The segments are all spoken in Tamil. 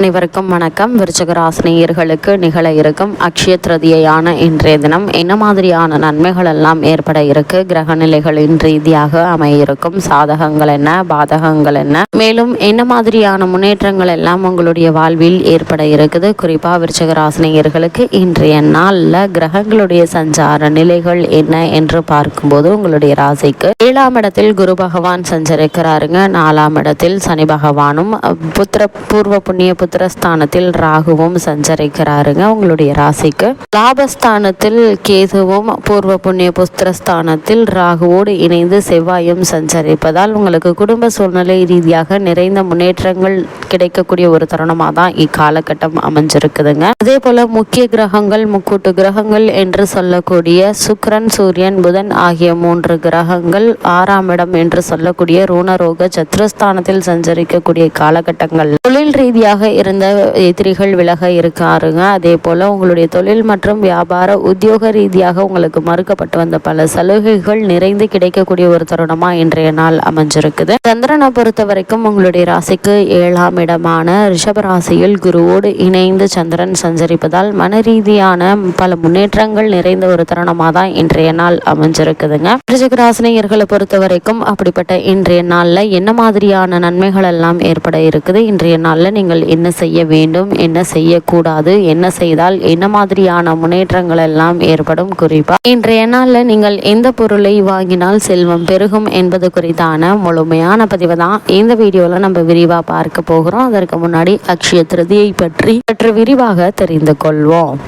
அனைவருக்கும் வணக்கம். விருச்சகராசினியர்களுக்கு நிகழ இருக்கும் அக்ஷய திருதியான இன்றைய தினம் என்ன மாதிரியான நன்மைகள் எல்லாம் ஏற்பட இருக்கு? கிரக நிலைகளின் ரீதியாக அமையிருக்கும் சாதகங்கள் என்ன? பாதகங்கள் என்ன? மேலும் என்ன மாதிரியான முன்னேற்றங்கள் எல்லாம் உங்களுடைய வாழ்வில் ஏற்பட இருக்குது? குறிப்பா விருச்சகராசினியர்களுக்கு இன்றைய நாளில் கிரகங்களுடைய சஞ்சார நிலைகள் என்ன என்று பார்க்கும்போது உங்களுடைய ராசிக்கு ஏழாம் இடத்தில் குரு பகவான் சஞ்சரிக்கிறாருங்க. நாலாம் இடத்தில் சனி பகவானும் புத்திர பூர்வ புண்ணிய புத்திரஸ்தானத்தில் ராகுவும் சஞ்சரிக்கிறாருங்க. உங்களுடைய ராசிக்கு லாபஸ்தானத்தில் கேதுவும் பூர்வ புண்ணிய புத்திரஸ்தானத்தில் ராகுவோடு இணைந்து செவ்வாயும் சஞ்சரிப்பதால் உங்களுக்கு குடும்ப சூழ்நிலை ரீதியாக நிறைந்த முன்னேற்றங்கள் கிடைக்கக்கூடிய ஒரு தருணமாக தான் இக்காலகட்டம் அமைஞ்சிருக்குதுங்க. அதே போல முக்கிய கிரகங்கள் முக்கூட்டு கிரகங்கள் என்று சொல்லக்கூடிய சுக்ரன் சூரியன் புதன் ஆகிய மூன்று கிரகங்கள் ஆறாம் இடம் என்று சொல்லக்கூடிய ரூணரோக சத்ருஸ்தானத்தில் சஞ்சரிக்கக்கூடிய காலகட்டங்கள். தொழில் ரீதியாக இருந்த எதிரிகள் விலக இருக்காருங்க. அதே போல் உங்களுடைய தொழில் மற்றும் வியாபார உத்தியோக ரீதியாக உங்களுக்கு மறுக்கப்பட்டு வந்த பல சலுகைகள் நிறைந்து கிடைக்கக்கூடிய ஒரு தருணமாக இன்றைய நாள் அமைஞ்சிருக்குது. சந்திரனை பொறுத்த வரைக்கும் உங்களுடைய ராசிக்கு ஏழாம் இடமான ரிஷப ராசியில் குருவோடு இணைந்து சந்திரன் சஞ்சரிப்பதால் மன ரீதியான பல முன்னேற்றங்கள் நிறைந்த ஒரு தருணமாக தான் இன்றைய நாள் அமைஞ்சிருக்குதுங்க. ரிஷகராசினியர்களை பொறுத்த வரைக்கும் அப்படிப்பட்ட இன்றைய நாளில் என்ன மாதிரியான நன்மைகள் எல்லாம் ஏற்பட இருக்குது? இன்றைய நாளில் நீங்கள் என்ன செய்ய வேண்டும் என்ன செய்யக்கூடாது என்ன செய்தால் என்ன மாதிரியான முன்னேற்றங்கள் எல்லாம் ஏற்படும் குறிப்பாக இன்றைய நாளில் நீங்கள் எந்த பொருளை வாங்கினால் செல்வம் பெருகும் என்பது குறித்தான முழுமையான பதிவு தான். இந்த வீடியோவில் நம்ம விரிவாக பார்க்க போகிறோம். அதற்கு முன்னாடி அக்ஷய திருதியை பற்றி சற்று விரிவாக தெரிந்து கொள்வோம்.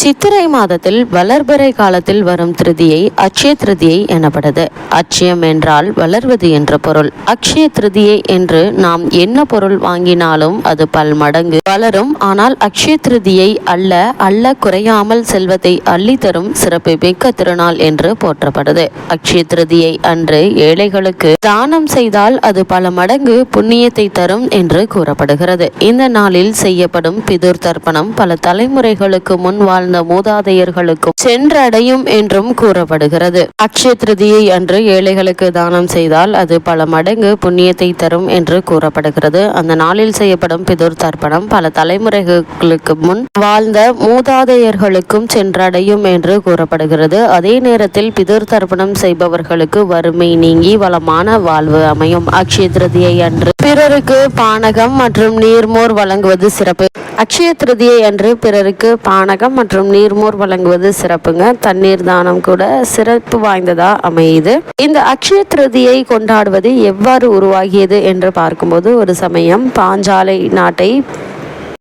சித்திரை மாதத்தில் வளர்பிறை காலத்தில் வரும் திருதியை அட்சய திருதியை எனப்படுது அட்சயம் என்றால் வளர்வது என்ற பொருள். அக்ஷய திருதியை என்று நாம் என்ன பொருள் வாங்கினாலும் அது பல் மடங்கு. வளரும் ஆனால் அக்ஷய திருதியை அல்ல அல்ல குறையாமல் செல்வத்தை அள்ளி தரும் சிறப்பு மிக்க திருநாள் என்று போற்றப்படுது. அக்ஷய திருதியை அன்று ஏழைகளுக்கு தானம் செய்தால் அது பல மடங்கு புண்ணியத்தை தரும் என்று கூறப்படுகிறது. இந்த நாளில் செய்யப்படும் பிதுர் தர்ப்பணம் பல தலைமுறைகளுக்கு முன் வாழ்ந்த மூதாதையர்களுக்கும் சென்றடையும் என்றும் கூறப்படுகிறது. அக்ஷய திருதியை அன்று ஏழைகளுக்கு தானம் செய்தால் அது பல மடங்கு புண்ணியத்தை தரும் என்று கூறப்படுகிறது. அந்த நாளில் செய்யப்படும் பிதுர் தர்ப்பணம் பல தலைமுறைகளுக்கு முன் வாழ்ந்த மூதாதையர்களுக்கும் சென்றடையும் என்று கூறப்படுகிறது. அதே நேரத்தில் பிதுர் தர்ப்பணம் செய்பவர்களுக்கு வறுமை நீங்கி வளமான வாழ்வு அமையும். அக்ஷய திருதியை அன்று பிறருக்கு பானகம் மற்றும் நீர்மோர் வழங்குவது சிறப்பு. அக்ஷய திருதியை அன்று பிறருக்கு பானகம் மற்றும் நீர்மோர் வழங்குவது சிறப்புங்க. தண்ணீர் தானம் கூட சிறப்பு வாய்ந்ததா அமையுது. இந்த அக்ஷய திருதியை கொண்டாடுவது எவ்வாறு உருவாகியது என்று பார்க்கும்போது ஒரு சமயம் பாஞ்சாலை நாட்டை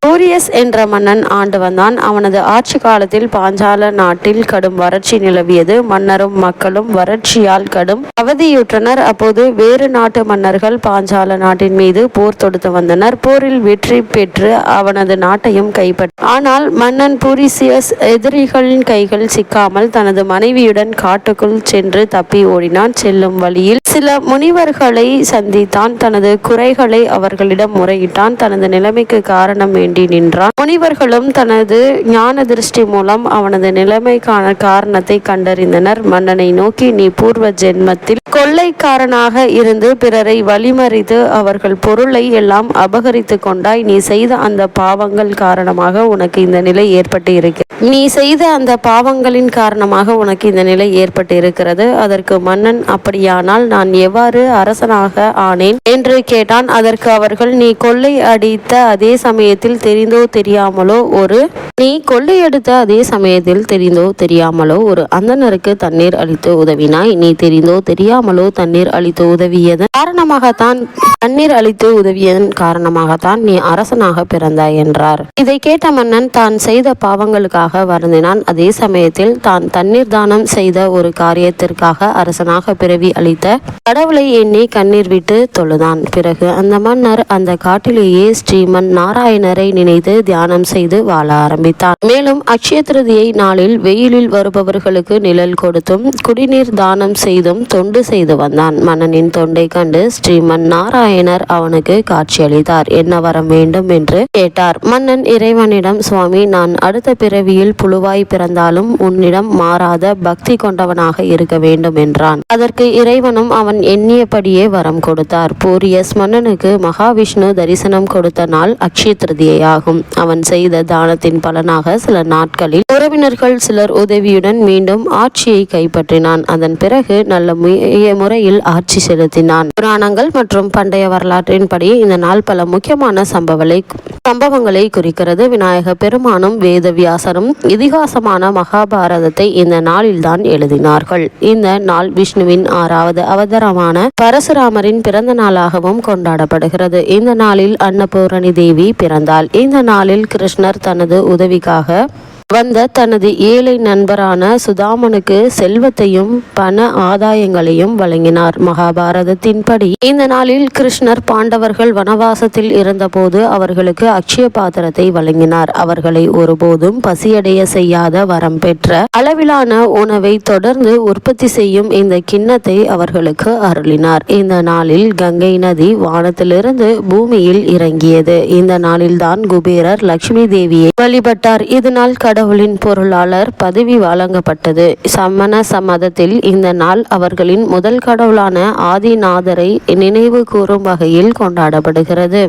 சூரியஸ் என்ற மன்னன் ஆண்டு வந்தான். அவனது ஆட்சி காலத்தில் பாஞ்சால நாட்டில் கடும் வறட்சி நிலவியது. மன்னரும் மக்களும் வறட்சியால் கடும் அவதியுற்றனர். அப்போது வேறு நாட்டு மன்னர்கள் பாஞ்சால நாட்டின் மீது போர் தொடுத்து வந்தனர். போரில் வெற்றி பெற்று அவனது நாட்டையும் கைப்பற்ற ஆனால் மன்னன் பூரிசியஸ் எதிரிகளின் கைகள் சிக்காமல் தனது மனைவியுடன் காட்டுக்குள் சென்று தப்பி ஓடினான். செல்லும் வழியில் சில முனிவர்களை சந்தித்தான். தனது குறைகளை அவர்களிடம் முறையிட்டான். தனது நிலைமைக்கு காரணம் வேண்டி நின்றான். முனிவர்களும் தனது ஞான திருஷ்டி மூலம் அவனது நிலைமைக்கான காரணத்தை கண்டறிந்தனர். மன்னனை நோக்கி நீ பூர்வ ஜென்மத்தில் கொள்ளைக்காரனாக இருந்து பிறரை வழிமறித்து அவர்கள் பொருளை எல்லாம் அபகரித்து கொண்டாய். நீ செய்த அந்த பாவங்கள் காரணமாக உனக்கு இந்த நிலை ஏற்பட்டு இருக்கிறது நீ செய்த அந்த பாவங்களின் காரணமாக உனக்கு இந்த நிலை ஏற்பட்டு இருக்கிறது அதற்கு மன்னன் அப்படியானால் நான் எவ்வாறு அரசனாக ஆனேன்? என்று கேட்டான். அதற்கு அவர்கள் நீ கொள்ளை அடித்த அதே சமயத்தில் தெரிந்தோ தெரியாமலோ ஒரு நீ கொள்ளையடித்த அதே சமயத்தில் தெரிந்தோ தெரியாமலோ ஒரு அந்தனருக்கு தண்ணீர் அளித்து உதவினாய். நீ தெரிந்தோ தெரியாமலோ தண்ணீர் அளித்து உதவியதன் காரணமாகத்தான் தண்ணீர் அளித்து உதவியதன் காரணமாகத்தான் நீ அரசனாக பிறந்தாய் என்றார். இதை கேட்ட மன்னன் தான் செய்த பாவங்களுக்காக வருந்தினான். அதே சமயத்தில் தான் தண்ணீர் தானம் செய்த ஒரு காரியத்திற்காக அரசனாக பிறவி அளித்த கடவுளை எண்ணி கண்ணீர் விட்டு தொழுதான். பிறகு அந்த மன்னர் அந்த காட்டிலேயே ஸ்ரீமன் நாராயணரை நினைத்து தியானம் செய்து வாழ ஆரம்பித்தான். மேலும் அக்ஷய திருதியை நாளில் வெயிலில் வருபவர்களுக்கு நிழல் கொடுத்தும் குடிநீர் தானம் செய்தும் தொண்டு செய்து வந்தான். மன்னனின் தொண்டை கண்டு ஸ்ரீமன் நாராயணர் அவனுக்கு காட்சியளித்தார். என்ன வரம் வேண்டும்? என்று கேட்டார். மன்னன் இறைவனிடம் சுவாமி நான் அடுத்த பிறவியில் புழுவாய் பிறந்தாலும் உன்னிடம் மாறாத பக்தி கொண்டவனாக இருக்க வேண்டும் என்றான். அதற்கு இறைவனும் அவன் எண்ணியபடியே வரம் கொடுத்தார். பூரியஸ் மன்னனுக்கு மகாவிஷ்ணு தரிசனம் கொடுத்த நாள் அக்ஷய திருதியையாகும் அவன் செய்த தானத்தின் பலனாக சில நாட்களில் உறவினர்கள் சிலர் உதவியுடன் மீண்டும் ஆட்சியை கைப்பற்றினான். அதன் பிறகு நல்ல முய- முறையில் ஆட்சி செலுத்தினான். புராணங்கள் மற்றும் பண்டைய வரலாற்றின்படி இந்த நாள் பல முக்கியமான சம்பவங்களை சம்பவங்களை குறிக்கிறது. விநாயக பெருமானும் வேதவியாசரும் இதிகாசமான மகாபாரதத்தை இந்த நாளில்தான் எழுதினார்கள். இந்த நாள் விஷ்ணுவின் ஆறாவது அவதாரமான பரசுராமரின் பிறந்த நாளாகவும் கொண்டாடப்படுகிறது. இந்த நாளில் அன்னபூரணி தேவி பிறந்தாள். இந்த நாளில் கிருஷ்ணர் தனது உதவிக்காக வந்த தனது ஏழை நண்பரான சுதாமனுக்கு செல்வத்தையும் பண ஆதாயங்களையும் வழங்கினார். மகாபாரதத்தின்படி இந்த நாளில் கிருஷ்ணர் பாண்டவர்கள் வனவாசத்தில் இருந்தபோது அவர்களுக்கு அக்ஷய பாத்திரத்தை வழங்கினார். அவர்களை ஒருபோதும் பசியடைய செய்யாத வரம் பெற்ற அளவிலான உணவை தொடர்ந்து உற்பத்தி செய்யும் இந்த கிண்ணத்தை அவர்களுக்கு அருளினார். இந்த நாளில் கங்கை நதி வானத்திலிருந்து பூமியில் இறங்கியது. இந்த நாளில்தான் குபேரர் லட்சுமி தேவியை வழிபட்டார். இதனால் கடவுளின் பொருளாளர் பதவி வழங்கப்பட்டது. சமண சமதத்தில் இந்த நாள் அவர்களின் முதல் கடவுளான ஆதிநாதரை நினைவு கூறும் வகையில் கொண்டாடப்படுகிறது.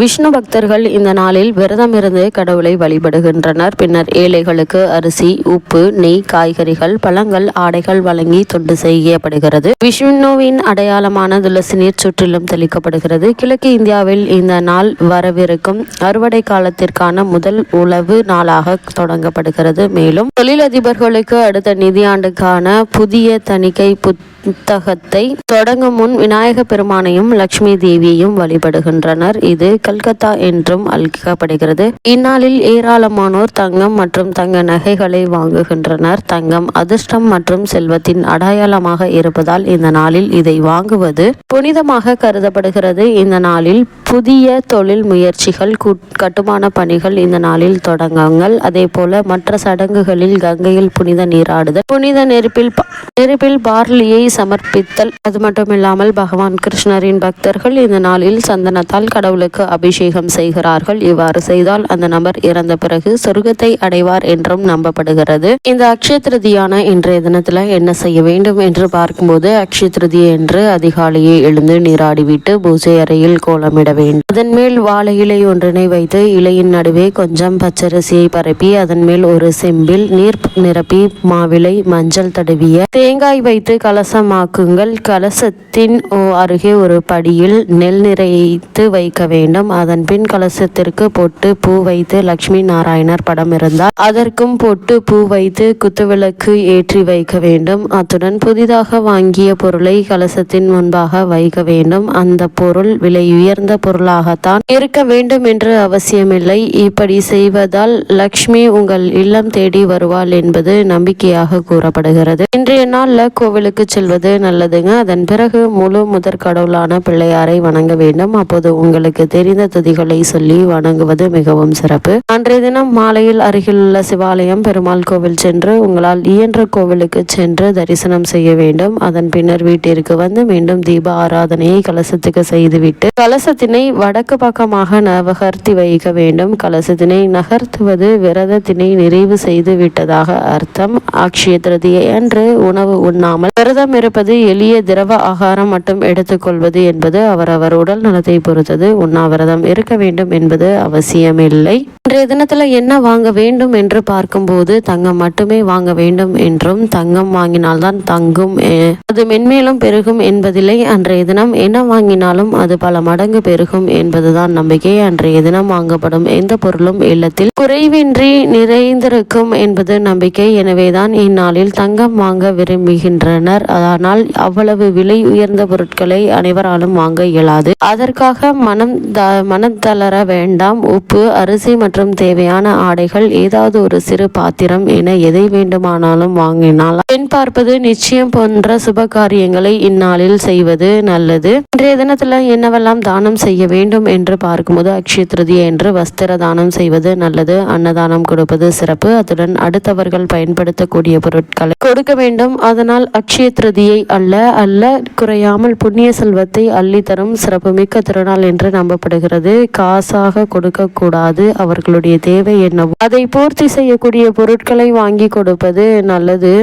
விஷ்ணு பக்தர்கள் இந்த நாளில் விரதமிருந்து கடவுளை வழிபடுகின்றனர். பின்னர் ஏழைகளுக்கு அரிசி உப்பு நெய் காய்கறிகள் பழங்கள் ஆடைகள் வழங்கி தொண்டு செய்யப்படுகிறது. விஷ்ணுவின் அடையாளமான துளசி நீர் சுற்றிலும் தெளிக்கப்படுகிறது. கிழக்கு இந்தியாவில் இந்த நாள் வரவிருக்கும் அறுவடை காலத்திற்கான முதல் உழவு நாளாக தொடங்கப்படுகிறது மேலும் தொழிலதிபர்களுக்கு அடுத்த நிதியாண்டுக்கான புதிய தணிக்கை புத்தகத்தை தொடங்கும் முன் விநாயக பெருமானையும் லட்சுமி தேவியையும் வழிபடுகின்றனர். இது கல்கத்தா என்றும் அழைக்கப்படுகிறது. இந்நாளில் ஏராளமானோர் தங்கம் மற்றும் தங்க நகைகளை வாங்குகின்றனர். தங்கம் அதிர்ஷ்டம் மற்றும் செல்வத்தின் அடையாளமாக இருப்பதால் இந்த நாளில் இதை வாங்குவது புனிதமாக கருதப்படுகிறது. இந்த நாளில் புதிய தொழில் முயற்சிகள் கட்டுமான பணிகள் இந்த நாளில் தொடங்குங்கள். அதே போல மற்ற சடங்குகளில் கங்கையில் புனித நீராடுதல் புனித நெருப்பில் நெருப்பில் பார்லியை சமர்ப்பித்தல். அது மட்டுமில்லாமல் பகவான் கிருஷ்ணரின் பக்தர்கள் இந்த நாளில் சந்தனத்தால் கடவுளுக்கு அபிஷேகம் செய்கிறார்கள். இவ்வாறு செய்தால் அந்த நபர் இறந்த பிறகு சொர்க்கத்தை அடைவார் என்றும் நம்பப்படுகிறது. இந்த அக்ஷய திருதியான இன்றைய தினத்துல என்ன செய்ய வேண்டும் என்று பார்க்கும்போது அக்ஷய திருதி என்று அதிகாலையே எழுந்து நீராடிவிட்டு பூஜை அறையில் கோலமிட வேண்டும். அதன் மேல் வாழை இலை ஒன்றினை வைத்து இலையின் நடுவே கொஞ்சம் பச்சரிசியை பரப்பி அதன் மேல் ஒரு செம்பில் நீர் நிரப்பி மாவிலை மஞ்சள் தடவிய தேங்காய் வைத்து கலசம் சுத்தமாக்குங்கள். கலசத்தின் அருகே ஒரு படியில் நெல் நிறைத்து வைக்க வேண்டும். அதன் பின் கலசத்திற்கு பொட்டு பூ வைத்து லட்சுமி நாராயணர் படம் இருந்தால் அதற்கும் பொட்டு பூ வைத்து குத்துவிளக்கு ஏற்றி வைக்க வேண்டும். அத்துடன் புதிதாக வாங்கிய பொருளை கலசத்தின் முன்பாக வைக்க வேண்டும். அந்த பொருள் விலை உயர்ந்த பொருளாகத்தான் இருக்க வேண்டும் என்று அவசியமில்லை. இப்படி செய்வதால் லக்ஷ்மி உங்கள் இல்லம் தேடி வருவாள் என்பது நம்பிக்கையாக கூறப்படுகிறது. இன்றைய நாளில் கோவிலுக்கு செல்வது நல்லதுங்க. அதன் பிறகு முழு முதற் கடவுளான பிள்ளையாரை வணங்க வேண்டும். அப்போது உங்களுக்கு தெரிந்த துதிகளை சொல்லி வணங்குவது மிகவும் சிறப்பு. அன்றைய தினம் மாலையில் அருகிலுள்ள சிவாலயம் பெருமாள் கோவில் சென்று உங்களால் இயன்ற கோவிலுக்கு சென்று தரிசனம் செய்ய வேண்டும். அதன் பின்னர் வீட்டிற்கு வந்து மீண்டும் தீப ஆராதனையை கலசத்துக்கு செய்துவிட்டு கலசத்தினை வடக்கு பக்கமாக நகர்த்தி வைக்க வேண்டும். கலசத்தினை நகர்த்துவது விரதத்தினை நிறைவு செய்து விட்டதாக அர்த்தம். அக்ஷய திருதியை அன்று உணவு உண்ணாமல் விரதம் இருப்பது எளிய திரவ ஆகாரம் மட்டும் எடுத்துக்கொள்வது என்பது அவரவர் உடல் நலத்தை பொறுத்தது. உண்ணாவிரதம் இருக்க வேண்டும் என்பது அவசியமில்லை. இன்றைய தினத்தில் என்ன வாங்க வேண்டும் என்று பார்க்கும்போது தங்கம் மட்டுமே வாங்க வேண்டும் என்றும் தங்கம் வாங்கினால்தான் தங்கும் அது மென்மேலும் பெருகும் என்பதில்லை. அன்றைய தினம் என்ன வாங்கினாலும் அது பல மடங்கு பெருகும் என்பதுதான் நம்பிக்கை. அன்றைய தினம் வாங்கப்படும் எந்த பொருளும் இல்லத்தில் குறைவின்றி நிறைந்திருக்கும் என்பது நம்பிக்கை. எனவேதான் இந்நாளில் தங்கம் வாங்க விரும்புகின்றனர். ஆனால் அவ்வளவு விலை உயர்ந்த பொருட்களை அனைவராலும் வாங்க இயலாது. அதற்காக மனம் த மனம் தளர வேண்டாம். உப்பு அரிசி மற்றும் தேவையான ஆடைகள் ஏதாவது ஒரு சிறு பாத்திரம் என எதை வேண்டுமானாலும் வாங்கினால். பெண் பார்ப்பது நிச்சயம் போன்ற சுப காரியங்களை இந்நாளில் செய்வது நல்லது. இன்றைய தினத்துல என்னவெல்லாம் தானம் செய்ய வேண்டும் என்று பார்க்கும்போது அக்ஷய திருதியை என்று வஸ்திர தானம் செய்வது நல்லது. அன்னதானம் கொடுப்பது சிறப்பு. அத்துடன் அடுத்தவர்கள் பயன்படுத்தக்கூடிய பொருட்களை கொடுக்க வேண்டும். அதனால் அக்ஷய திருதியை அல்ல அல்ல குறையாமல் புண்ணிய செல்வத்தை அள்ளி தரும் சிறப்புமிக்க திருநாள் என்று நம்பப்படுகிறது. காசாக கொடுக்கக்கூடாது அவர்களுடைய தேவை என்னவோ. அதை பூர்த்தி செய்யக்கூடிய பொருட்களை வாங்கி கொடுப்பது நல்லது.